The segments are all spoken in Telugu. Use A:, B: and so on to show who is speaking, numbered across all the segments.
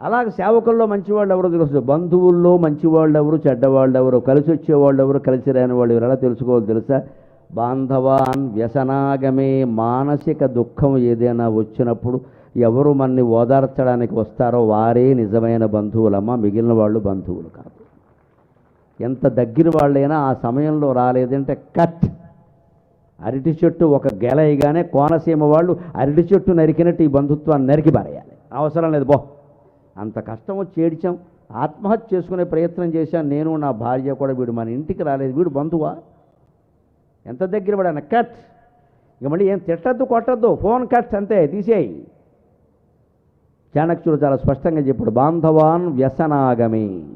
A: అలాగే సేవకుల్లో మంచివాళ్ళు ఎవరో తెలుసు బంధువుల్లో మంచివాళ్ళు ఎవరు చెడ్డవాళ్ళు ఎవరు కలిసి వచ్చేవాళ్ళు ఎవరు కలిసి రాని వాళ్ళు ఎవరు ఎలా తెలుసుకోవాలి తెలుసా? బాంధవాన్ వ్యసనాగమే మానసిక దుఃఖం ఏదైనా వచ్చినప్పుడు ఎవరు మనని ఓదార్చడానికి వస్తారో వారే నిజమైన బంధువులమ్మ మిగిలిన వాళ్ళు బంధువులు కాదు. ఎంత దగ్గర వాళ్ళైనా ఆ సమయంలో రాలేదంటే కట్. అరటి చెట్టు ఒక గెలయగానే కోనసీమ వాళ్ళు అరటి చెట్టు నరికినట్టు ఈ బంధుత్వాన్ని నరికి పారేయాలి. అవసరం లేదు బో అంత కష్టం వచ్చి ఏడ్చాం ఆత్మహత్య చేసుకునే ప్రయత్నం చేశాను. నేను నా భార్య కూడా వీడు మన ఇంటికి రాలేదు. వీడు బంధువా? ఎంత దగ్గర పడాను? కట్. ఇక మళ్ళీ ఏం తిట్టద్దు కొట్టద్దు. ఫోన్ కట్ అంతే తీసేయి. చాణక్యుడు చాలా స్పష్టంగా చెప్పాడు బాంధవాన్ వ్యసనాగమే.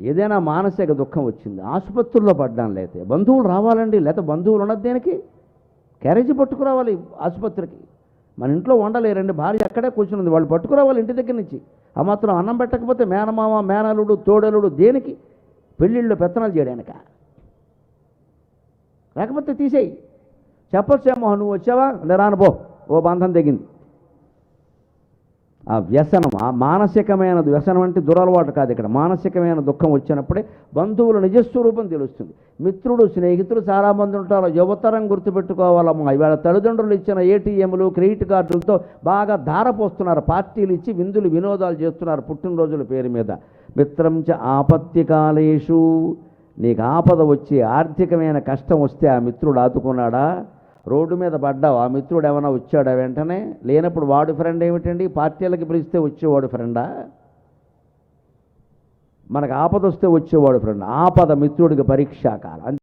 A: ఏదైనా మానసిక దుఃఖం వచ్చింది. ఆసుపత్రుల్లో పడ్డాం లేతే. బంధువులు రావాలండి లేకపోతే బంధువులు ఉన్నది దేనికి? క్యారేజీ పట్టుకురావాలి ఆసుపత్రికి. మన ఇంట్లో వండలేరండి భార్య అక్కడే కూర్చున్నది వాళ్ళు పట్టుకురావాలి ఇంటి దగ్గర నుంచి. ఆ మాత్రం అన్నం పెట్టకపోతే మేనమామ మేనలుడు తోడలుడు దేనికి? పెళ్ళిళ్ళు పెత్తనాలు చేయడానిక లేకపోతే తీసేయి. చెప్పొచ్చేమో నువ్వు వచ్చావా? లే రాను ఓ బంధం తెగింది. ఆ వ్యసనం ఆ మానసికమైన వ్యసనం అంటే దురలవాటు కాదు ఇక్కడ. మానసికమైన దుఃఖం వచ్చినప్పుడే బంధువుల నిజస్వరూపం తెలుస్తుంది. మిత్రుడు స్నేహితులు చాలామంది ఉంటారు. యువతరం గుర్తుపెట్టుకోవాలమ్మా. ఇవాళ తల్లిదండ్రులు ఇచ్చిన ఏటీఎంలు క్రెడిట్ కార్డులతో బాగా ధారపోస్తున్నారు. పార్టీలు ఇచ్చి విందులు వినోదాలు చేస్తున్నారు పుట్టినరోజుల పేరు మీద. మిత్రం చ ఆపత్తి కాలేషు నీకు ఆపద వచ్చి ఆర్థికమైన కష్టం వస్తే ఆ మిత్రుడు ఆదుకున్నాడా? రోడ్డు మీద పడ్డావు. ఆ మిత్రుడు ఏమైనా వచ్చాడా వెంటనే? లేనప్పుడు వాడు ఫ్రెండ్ ఏమిటండి? పార్టీలకి పిలిస్తే వచ్చేవాడు ఫ్రెండా మనకు ఆపద వస్తే వచ్చేవాడు ఫ్రెండ్ ఆపద మిత్రుడికి పరీక్షాకాలం